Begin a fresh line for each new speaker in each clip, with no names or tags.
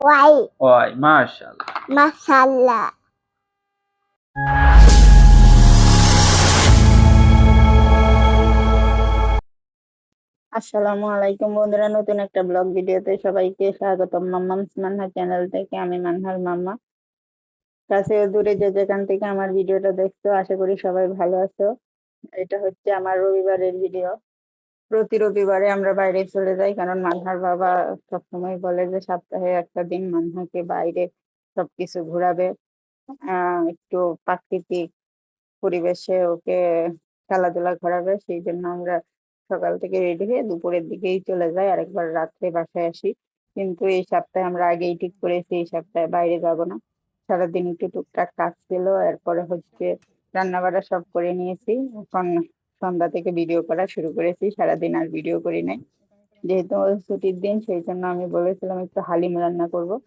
Y.
Y মাশাআল্লাহ।
মাসাল্লাহ
আসসালামু আলাইকুম বন্ধুরা নতুন একটা ব্লগ ভিডিওতে সবাইকে স্বাগতম। মাম্মাম মান্হা চ্যানেল থেকে আমি মান্হার মাম্মা। কাছে দূরে যে যেখান থেকে আমার ভিডিওটা দেখছ আশা করি সবাই ভালো আছো। এটা হচ্ছে আমার রবিবারের ভিডিও। প্রতি রবিবারে আমরা বাইরে চলে যাই, কারণ মান্হার বাবা সবসময় বলে যে সপ্তাহে একটা দিন মান্হাকে বাইরে সবকিছু ঘোরাবে। একটু প্রাকৃতিক পরিবেশে ওকে খেলাধুলা ঘোরাবে সেই জন্য আমরা সকাল থেকে রেডি হয়ে দুপুরের দিকেই চলে যাই, আরেকবার রাত্রে বাসায় আসি। কিন্তু এই সপ্তাহে আমরা আগেই ঠিক করেছি, এই সপ্তাহে বাইরে যাব না। সারাদিন একটু টুকটাক কাজ ছিল, এরপরে হচ্ছে রান্না বান্না সব করে নিয়েছি। এখন সন্ধ্যা থেকে ভিডিও করা শুরু করেছি, সারাদিন আর ভিডিও করি নাই। যেহেতু ছুটির দিন, সেই জন্য আমি বলেছিলাম একটু হালিম রান্না করব।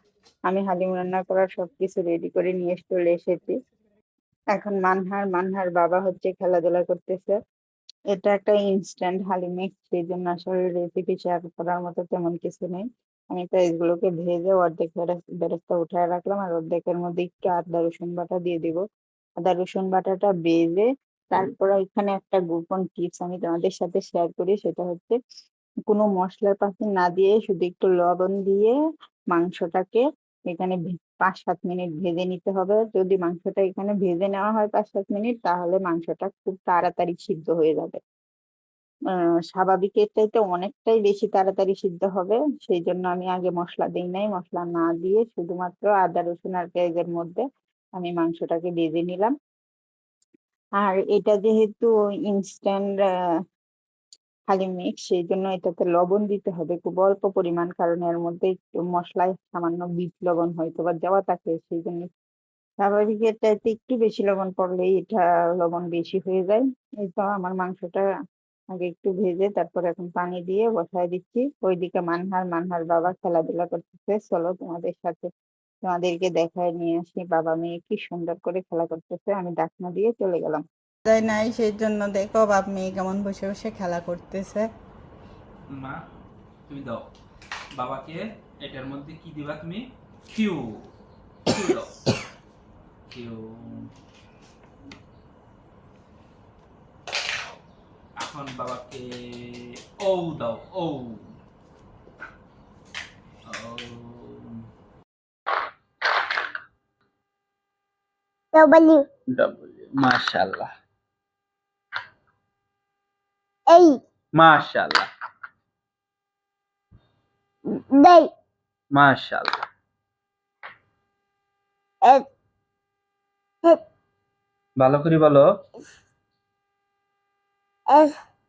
আমি হালিম রান্না করার সবকিছু রেডি করে নিয়ে চলে এসেছি। এখন মানহার মানহার বাবা হচ্ছে খেলাধুলা করতেছে। এটা একটা ইনস্ট্যান্ট হালিম সেই জন্য আসলে রেসিপি শেয়ার করার মতো তেমন কিছু নেই। আমি পেঁয়াজগুলোকে ভেজে অর্ধেক বেরেস- বেরেস্তা উঠায় রাখলাম আর অর্ধেকের মধ্যে একটু আদা রসুন বাটা দিয়ে দিব। আদা রসুন বাটাটা ভেজে তারপর এখানে একটা গোপন টিপস আমি তোমাদের সাথে শেয়ার করি, সেটা হচ্ছে কোনো মশলার পাতি না দিয়ে শুধু একটু লবণ দিয়ে মাংসটাকে এখানে পাঁচ সাত মিনিট ভেজে নিতে হবে। যদি মাংসটা এখানে ভেজে নেওয়া হয় পাঁচ সাত মিনিট, তাহলে মাংসটা খুব তাড়াতাড়ি সিদ্ধ হয়ে যাবে। স্বাভাবিকের চাইতে অনেকটাই বেশি তাড়াতাড়ি সিদ্ধ হবে, সেই জন্য আমি আগে মশলা দিই নাই। মশলা না দিয়ে শুধুমাত্র আদা, রসুন আর পেঁয়াজের মধ্যে আমি মাংসটাকে ভেজে নিলাম। আর এটা যেহেতু ইনস্ট্যান্ট হালিম মিক্স সেই জন্য এটাতে লবণ দিতে হবে। খুব অল্প পরিমাণ, কারণ এর মধ্যে একটু মশলায় সামান্য বিট লবণ হয়তো বা দেওয়া থাকে সেই জন্য স্বাভাবিকের চাইতে একটু বেশি লবণ পড়লেই এটা লবণ বেশি হয়ে যায়। এই তো আমার মাংসটা আগে একটু ভেজে তারপর এখন পানি দিয়ে বসায় দিচ্ছি। ওইদিকে মানহার মানহার বাবা খেলাধুলা করতেছে। চলো তোমাদের সাথে তোমাদেরকে দেখায় নিয়ে আসি বাবা মেয়ে কি সুন্দর করে খেলা করতেছে আমি ডাকনা দিয়ে চলে গেলাম। যায় নাই সেই জন্য দেখো বাপ মেয়ে কেমন বসে বসে খেলা করতেছে।
মা তুমি দাও। বাবাকে এটার মধ্যে কি দিবা তুমি? কিউ। কিউ দাও। কিউ। এখন বাবাকে ও দাও ও ও
ডব্লিউ
ডব্লিউ মাশাআল্লাহ
এই
মাশাআল্লাহ
দেই
মাশাআল্লাহ ভালো করে বলো।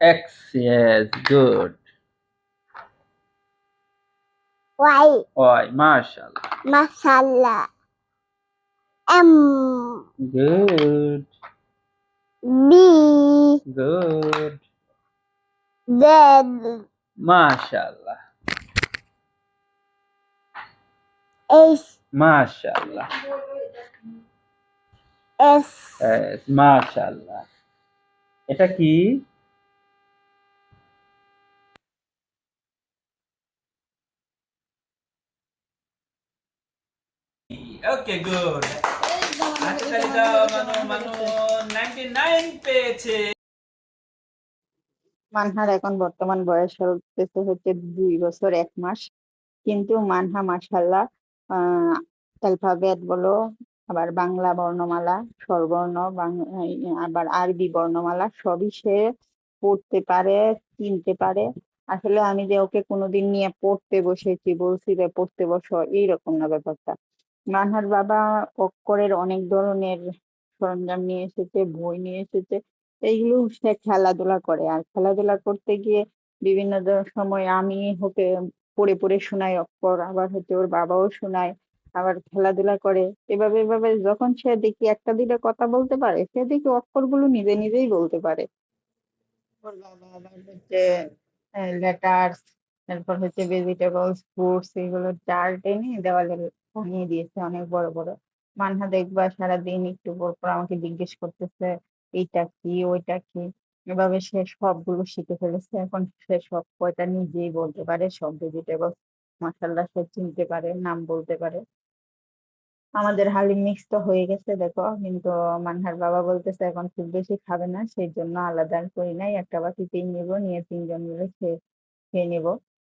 X yes good
Y
Y মাশাআল্লাহ
মাসাল্লাহ M
good
B
good
Z
মাশাআল্লাহ
এইচ
মাশাআল্লাহ
এস
এস মাশাআল্লাহ এটা কি ওকে গুড হাততালি মানু মানু 99 পেয়েছে।
মানহার এখন বর্তমান বয়স হচ্ছে হচ্ছে দুই বছর এক মাস। কিন্তু মানহা মাশাল্লাহ আহ, অ্যালফাবেট বলো, আবার বাংলা বর্ণমালা, স্বরবর্ণ আবার আরবি বর্ণমালা, সবই সে পড়তে পারে, চিনতে পারে। আসলে আমি যে ওকে কোনোদিন নিয়ে পড়তে বসেছি, বলছি যে পড়তে বসো, এইরকম না ব্যাপারটা। মানহার বাবা অক্ষরের অনেক ধরনের সরঞ্জাম নিয়ে এসেছে, বই নিয়ে এসেছে। এইগুলো সে খেলাধুলা করে আর খেলাধুলা করতে গিয়ে বিভিন্ন সময় আমি ওকে পড়ে পড়ে শোনাই অক্ষর আবার হচ্ছে ওর বাবাও শোনায়, আবার খেলাধুলা করে। এভাবে এভাবে যখন সে দেখি একটা, দুইটা কথা বলতে পারে, সে দেখি অক্ষরগুলো নিজে নিজেই বলতে পারে। ওর বাবা আবার হচ্ছে লেটার্স তারপর হচ্ছে ভেজিটেবলস ফ্রুটস এগুলো চার্ট এনে দেওয়ালে টাঙিয়ে দিয়েছে অনেক বড় বড়। মানহা দেখবা সারাদিন একটু পর পর আমাকে জিজ্ঞেস করতেছে, এইটা কি? ওইটা কি? এভাবে সে সবগুলো শিখে ফেলেছে। এখন সে সব কয়টা নিজেই বলতে পারে, সব ভেজিটেবলস
মাসাল্লাহ সে চিনতে পারে, নাম বলতে পারে। আমাদের হালি মিক্স তো হয়ে গেছে, দেখো। কিন্তু মানহার বাবা বলতেছে, এখন খুব বেশি খাবে না সেই জন্য আলাদা করি নাই। একটা বাটিতেই নিব, নিয়ে তিনজন মিলে খেয়ে খেয়ে নিব।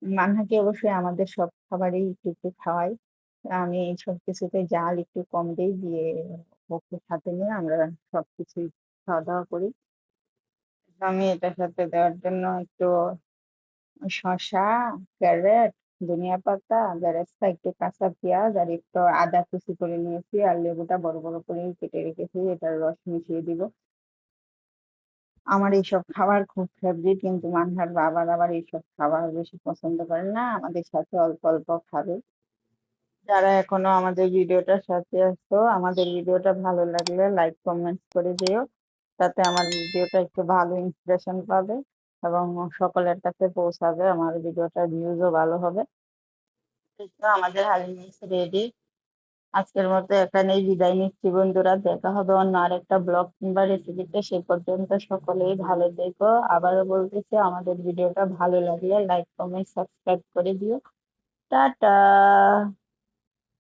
মানহাকে অবশ্যই আমাদের সব খাবারই একটু একটু খাওয়াই। আমি সব কিছুতে জাল একটু কম দিই, দিয়ে ওকে সাথে নিয়ে আমরা সবকিছুই খাওয়া দাওয়া করি। আমি এটার সাথে দেওয়ার জন্য একটু শসা, ক্যারেট, ধনিয়া পাতা, বেরেস্তা, একটু কাঁচা পেঁয়াজ, আর একটু আদা কুচি করে নিয়েছি, আর লেবুটা বড় বড় করে কেটে রেখেছি, এটার রস মিশিয়ে দিব। আমার এইসব খাবার খুব ফেভারিট কিন্তু মানহার বাবার আবার এইসব খাবার বেশি পছন্দ করে না, আমাদের সাথে অল্প অল্প খাবে। যারা এখনও আমাদের ভিডিওটার সাথে আছো, আমাদের ভিডিওটা ভালো লাগলে লাইক কমেন্টস করে দিও। তাতে আমার ভিডিওটা একটু ভালো ইন্সপিরেশন পাবে এবং সকলের কাছে পৌঁছাবে, আমার ভিডিওটার ভিউজও ভালো হবে। আমাদের হালিম রেডি আজকের মতো এখানেই বিদায় নিচ্ছি বন্ধুরা, দেখা হবে অন্য আরেকটা ব্লগ কিংবা রেসিপিতে সে পর্যন্ত সকলেই ভালো থেকো। আবারও বলতেছি, আমাদের ভিডিওটা ভালো লাগলে লাইক, কমেন্ট সাবস্ক্রাইব করে দিও। টাটা!